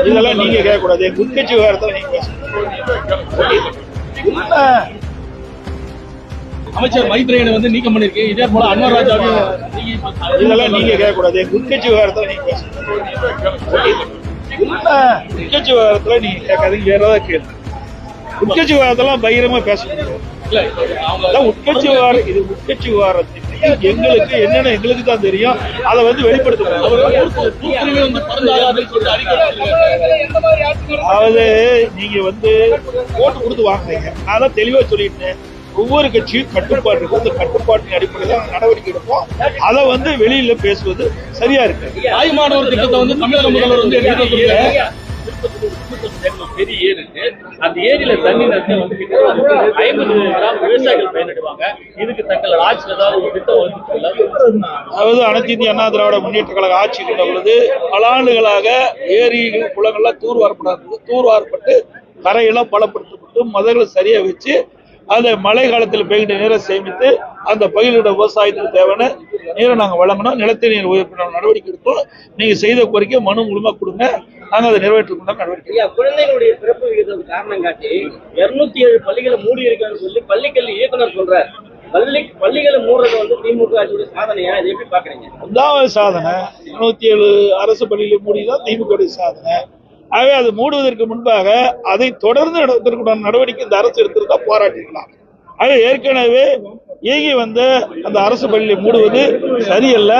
இதெல்லாம் நீங்க கேட்க கூடாது உட்கட்சி விவகாரத்தில் நீங்க பேசணும். அமைச்சர் மைத்ரேயனை வந்து நீக்கம் பண்ணிருக்கீங்க இதே போல அன்வர் ராஜாவையும் இதெல்லாம் நீங்க கேட்க கூடாது உட்கட்சி விவகாரத்தில் நீங்க பேசணும். உண்மை. உட்கட்சி விவகாரத்தில் நீங்க கேட்காதீங்க. வேற ஏதாவது கேள்வி உட்கட்சி விவகாரத்தெல்லாம் பகிரமா பேச அதான் உட்கட்சி விவகாரம். இது உட்கட்சி விவகாரத்தை எங்களுக்கு என்னென்ன எங்களுக்கு தான் தெரியும். அதை வந்து வெளிப்படுத்த வந்து அதாவது நீங்க வந்து ஓட்டு கொடுத்து வாங்குறீங்க. நான் தெளிவா சொல்லிட்டேன் ஒவ்வொரு கட்சியும் கட்டுப்பாடு இருக்கு. அந்த கட்டுப்பாட்டின் அடிப்படையில் நடவடிக்கை எடுப்போம். அதை வந்து வெளியில பேசுவது சரியா இருக்கு. தாய்மானவர் திட்டத்தை வந்து தமிழக முதல்வர் வந்து எடுத்துட்டு வந்திருக்காரு. பெரிய ஏரி இருக்கு. அந்த ஏரியில தண்ணி நிறைய வந்து ஐம்பது கிராம் விவசாயிகள் பயனிடுவாங்க. இதுக்கு தங்கள் ஆட்சியில் ஏதாவது ஒரு திட்டம் வந்து அதாவது அனைத்து இந்திய அண்ணா திராவிட முன்னேற்ற கழக ஆட்சி கொண்ட பொழுது பல ஆண்டுகளாக ஏரிகள் குளங்கள்லாம் தூர்வாரப்படாது தூர்வாரப்பட்டு கரையெல்லாம் பலப்படுத்தப்பட்டு மதங்களை சரியா வச்சு அதை மழை காலத்தில் பெய்கின்ற நீரை சேமித்து அந்த பயிரிட விவசாயத்துக்கு தேவையான நீரை நாங்கள் வழங்கணும். நிலத்தடி நீர் உயர்த்த நடவடிக்கை எடுத்தோம். நீங்கள் செய்த கோரிக்கை மனு மூலமாக கொடுங்க. நாங்கள் அதை நிறைவேற்றுக்கொண்ட நடவடிக்கை. ஐயா குழந்தைகளுடைய பிறப்பு விகிதம் காரணம் காட்டி இருநூத்தி ஏழு பள்ளிகளை மூடி இருக்கான்னு சொல்லி பள்ளிக்கல்வி இயக்குனர் சொல்றாரு. பள்ளி பள்ளிகளை மூடுறது வந்து திமுக ஆட்சியுடைய சாதனையா இதை எப்படி பாக்குறீங்க அதான் சாதனை. இருநூத்தி ஏழு அரசு பள்ளியில மூடிதான் திமுக சாதனை. ஆகவே அது மூடுவதற்கு முன்பாக அதை தொடர்ந்து நடத்துவதற்கான நடவடிக்கை இந்த அரசு எடுத்திருந்தா பாராட்டிக்கலாம் ஆக ஏற்கனவே இயங்கி வந்த அந்த அரசு பள்ளியை மூடுவது சரியல்ல.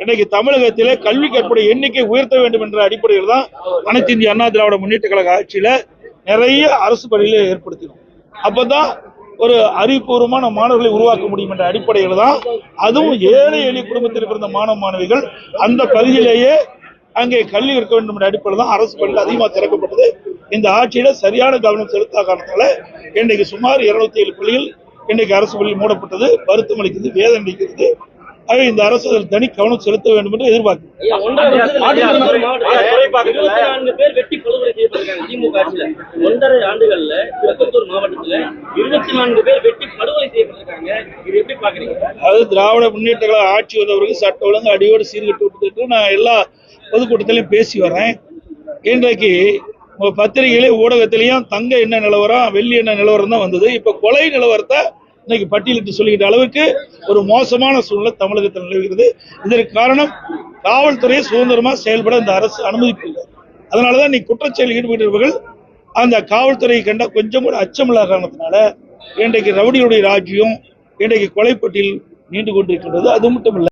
இன்னைக்கு தமிழகத்திலே கல்வி கற்பனை எண்ணிக்கை உயர்த்த வேண்டும் என்ற அடிப்படையில் தான் அனைத்து இந்திய அண்ணா திராவிட முன்னேற்ற கழக ஆட்சியில நிறைய அரசு பள்ளிகளை ஏற்படுத்தினோம். அப்பதான் ஒரு அறிவுபூர்வமான மாணவர்களை உருவாக்க முடியும் என்ற அடிப்படையில் தான் அதுவும் ஏழை எளிய குடும்பத்தில் பிறந்த மாணவ மாணவிகள் அந்த பகுதியிலேயே அங்கே கல்வி இருக்க வேண்டும் என்ற அடிப்படையில் தான் அரசு பள்ளிகள் அதிகமாக திறக்கப்பட்டது. இந்த ஆட்சியில சரியான கவனம் செலுத்தாத காரணத்தால இன்றைக்கு சுமார் இருநூத்தி ஏழு பள்ளிகள் இன்றைக்கு அரசு பள்ளி மூடப்பட்டது. வருத்தம் அளிக்கிறது வேதம் அளிக்கிறது ஆகவே இந்த அரசு அதில் தனி கவனம் செலுத்த வேண்டும் என்று எதிர்பார்க்கிறேன் ஒன்றரை ஆண்டுகள்ல திருப்பத்தூர் மாவட்டத்துல இருபத்தி நான்கு பேர் வெட்டி படுகொலை செய்யப்பட்டிருக்காங்க. இது எப்படி பாக்குறீங்க அதாவது திராவிட முன்னேற்ற கழக ஆட்சி வந்தவருக்கு சட்ட ஒழுங்கு அடியோடு சீர்கட்டு விட்டுட்டு நான் எல்லா பொதுக்கூட்டத்திலையும் பேசி வரேன் இன்றைக்கு பத்திரிகையிலே ஊடகத்திலையும் தங்க என்ன நிலவரம் வெள்ளி என்ன நிலவரம் தான் வந்தது. இப்ப கொலை நிலவரத்தை இன்னைக்கு பட்டியலிட்டு சொல்லிக்கிட்ட அளவுக்கு ஒரு மோசமான சூழ்நிலை தமிழகத்தில் நிலவுகிறது. இதற்கு காரணம் காவல்துறையை சுதந்திரமா செயல்பட இந்த அரசு அனுமதிப்பில்லை அதனாலதான் நீ குற்றச்செயலில் ஈடுபட்டவர்கள் அந்த காவல்துறையை கண்ட கொஞ்சம் கூட அச்சமில்லாத காரணத்தினால இன்றைக்கு ரவுடியுடைய ராஜ்யம் இன்றைக்கு கொலைப்பட்டியல் நீண்டு கொண்டிருக்கின்றது. அது மட்டும் இல்லை.